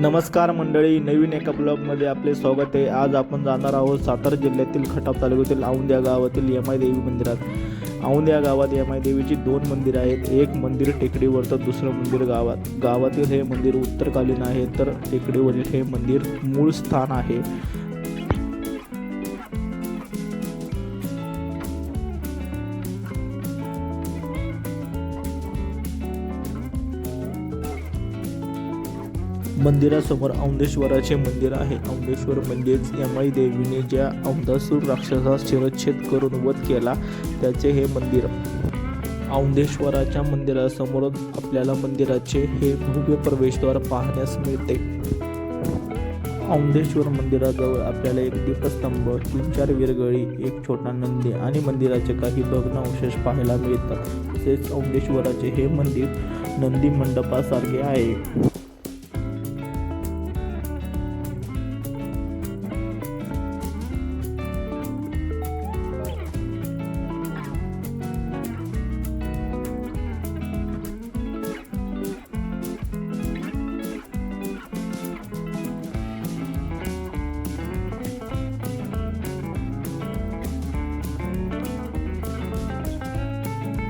नमस्कार मंडळी नवीन एका ब्लॉगमध्ये आपले स्वागत आहे. आज आपण जाणार आहोत सातारा जिल्ह्यातील खटाव तालुक्यातील औंध्या गावातील यमाई देवी मंदिरात. औंध्या गावात यमाई देवीची दोन मंदिरं आहेत. एक मंदिर टेकडीवर तर दुसरं मंदिर गावात. गावातील हे मंदिर उत्तरकालीन आहे तर टेकडीवरील हे मंदिर मूळ स्थान आहे. मंदिरासमोर औंदेश्वराचे मंदिर आहे. औंधेश्वर म्हणजेच यमाई देवीने ज्या औंधासूर राक्षसास शिरच्छेद करून वध केला त्याचे हे मंदिर. औंधेश्वराच्या मंदिरासमोर आपल्याला मंदिराचे हे भव्य प्रवेशद्वार पाहण्यास मिळते. औंधेश्वर मंदिराजवळ आपल्याला एक दीपस्तंभ तीन चार विरगळी एक छोटा नंदी आणि मंदिराचे काही भग्नावशेष पाहायला मिळतात. तसेच औंधेश्वराचे हे मंदिर नंदी मंडपासारखे आहे.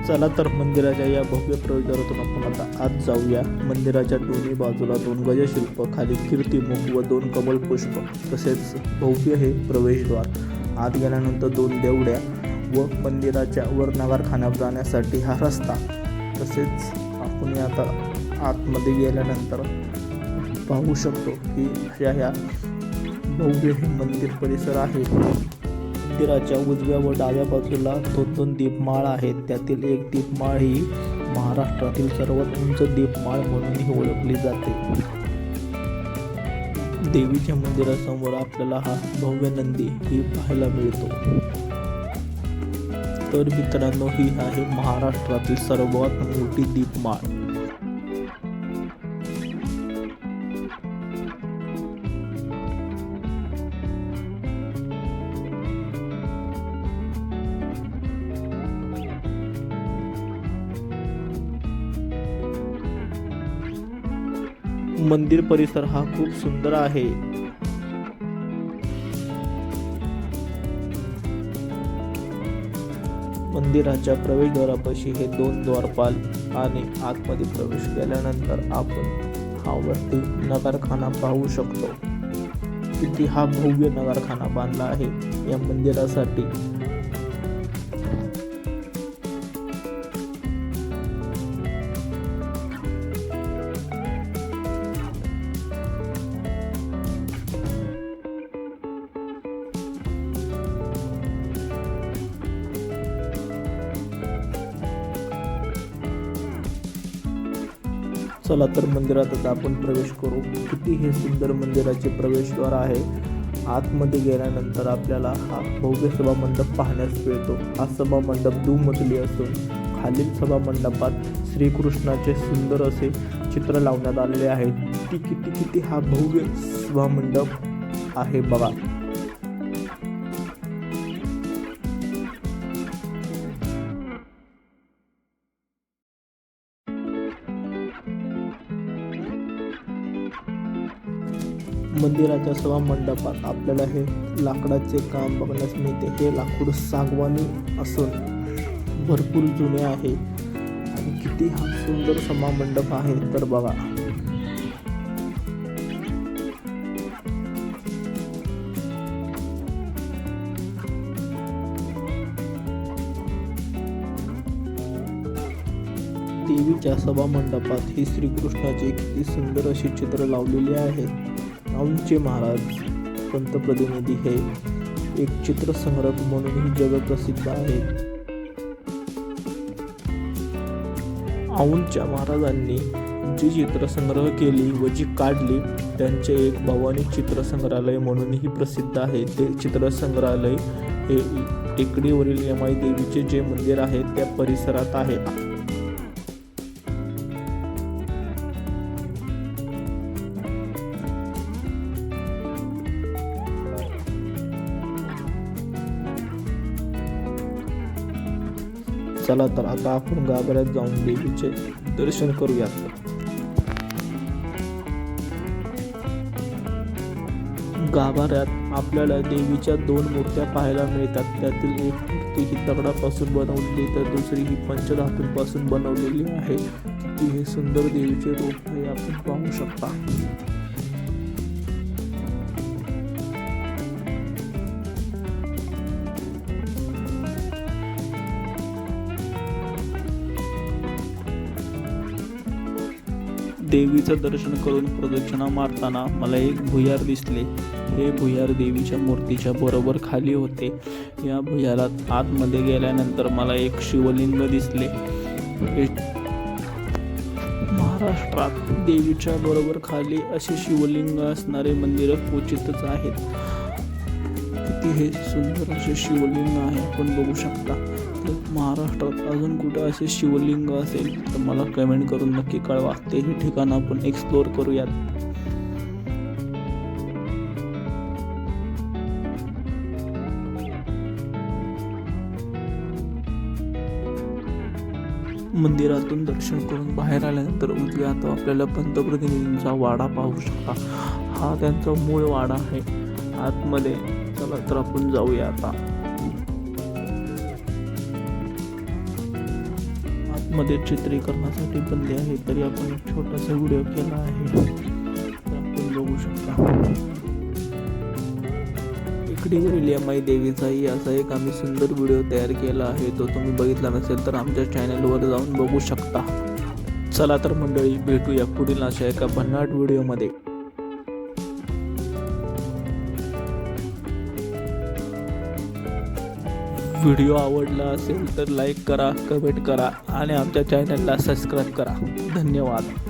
चला तर मंदिराच्या या भव्य प्रवेशद्वारातून आपण आता आत जाऊया. मंदिराच्या दोन्ही बाजूला दोन गजशिल्प खाली कीर्तिमुख व दोन कमल पुष्प. तसेच भव्य हे प्रवेशद्वार. आत गेल्यानंतर दोन देवड्या व मंदिराच्या वर नगारखान्यात जाण्यासाठी हा रस्ता. तसेच आपण आता आतमध्ये गेल्यानंतर पाहू शकतो की ह्या ह्या भव्य हे मंदिर परिसर आहे. मंदिराच्या उजव्या व डाव्या बाजूला दोन दोन दीपमाळ आहेत. त्यातील एक दीपमाळ ही महाराष्ट्रातील सर्वात उंच दीपमाळ म्हणूनही ओळखली जाते. देवीच्या मंदिरासमोर आपल्याला हा भव्य नंदी ही पाहायला मिळतो. तर मित्रांनो ही आहे महाराष्ट्रातील सर्वात मोठी दीपमाळ. मंदिर परिसर हा खूप सुंदर आहे. मंदिराच्या प्रवेशद्वारापाशी हे दोन द्वारपाल आणि आतमध्ये प्रवेश केल्यानंतर आपण हा वरती नगारखाना पाहू शकतो. इथे हा भव्य नगारखाना बांधला आहे. या मंदिरासाठी चला तर मंदिरात आता आपण प्रवेश करू. किती हे सुंदर मंदिराचे प्रवेशद्वार आहे. आतमध्ये गेल्यानंतर आपल्याला हा भव्य सभा मंडप पाहण्यास मिळतो. हा सभा मंडप दुमजली असून खालील सभा मंडपात श्रीकृष्णाचे सुंदर असे चित्र लावण्यात आलेले आहे. किती किती किती हा भव्य सभा मंडप आहे बघा. मंदिराच्या सभा मंडपात आपल्याला हे लाकडाचे काम बघण्यास मिळते. हे लाकूड सागवानी असून भरपूर जुने आहे. आणि किती हा सुंदर सभा मंडप आहे तर बघा. देवीच्या सभा मंडपात ही श्रीकृष्णाची किती सुंदर अशी चित्र लावलेली आहेत आमचे महाराज पंतप्रतिनिधी हे एक चित्रसंग्रह म्हणूनही जगप्रसिद्ध आहेत औंधच्या महाराजांनी जी चित्रसंग्रह केली व जी काढली त्यांचे एक भवानी चित्रसंग्रहालय म्हणूनही प्रसिद्ध आहे. ते चित्रसंग्रहालय हे टेकडीवरील यमाई देवीचे जे मंदिर आहे त्या परिसरात आहे. चला तर आता आपण गाभाऱ्यात जाऊन देवीचे दर्शन करूयात. गाभाऱ्यात आपल्याला देवीच्या दोन मूर्त्या पाहायला मिळतात. त्यातील एक मूर्ती ही दगडापासून बनवलेली तर दुसरी ही पंचधातूंपासून बनवलेली आहे. ती हे सुंदर देवीचे रूप हे आपण पाहू शकता. देवीचं दर्शन करून प्रदक्षिणा मारताना मला एक भुयार दिसले. हे भुयार देवीच्या मूर्तीच्या बरोबर खाली होते. या भुयारात आतमध्ये गेल्यानंतर मला एक शिवलिंग दिसले. हे महाराष्ट्रात देवीच्या बरोबर खाली असे शिवलिंग असणारे मंदिर क्वचितच आहेत. किती हे सुंदर असे शिवलिंग आहे आपण बघू शकता. महाराष्ट्रात अजून कुठं असे शिवलिंग असेल तर मला कमेंट करून नक्की कळवा. तेही ठिकाण आपण एक्सप्लोअर करूयात. मंदिरातून दर्शन करून बाहेर आल्यानंतर उजव्या आता आपल्याला पंतप्रतिनिधींचा वाडा पाहू शकता. हा त्यांचा मूळ वाडा आहे. आतमध्ये चला तर आपण जाऊया आता. मध्ये चित्रीकरणासाठी बनले आहे तरी आपण एक छोटासा व्हिडिओ केला आहे. आपण बघू शकता. इकडीवरील यमाई देवीचाही असा एक आम्ही सुंदर व्हिडिओ तयार केला आहे. तो तुम्ही बघितला नसेल तर आमच्या चॅनलवर जाऊन बघू शकता. चला तर मंडळी भेटूया पुढील अशा एका भन्नाट व्हिडिओमध्ये व्हिडिओ आवडला असेल तर लाईक करा कमेंट करा आणि आमच्या चॅनलला सबस्क्राईब करा. धन्यवाद.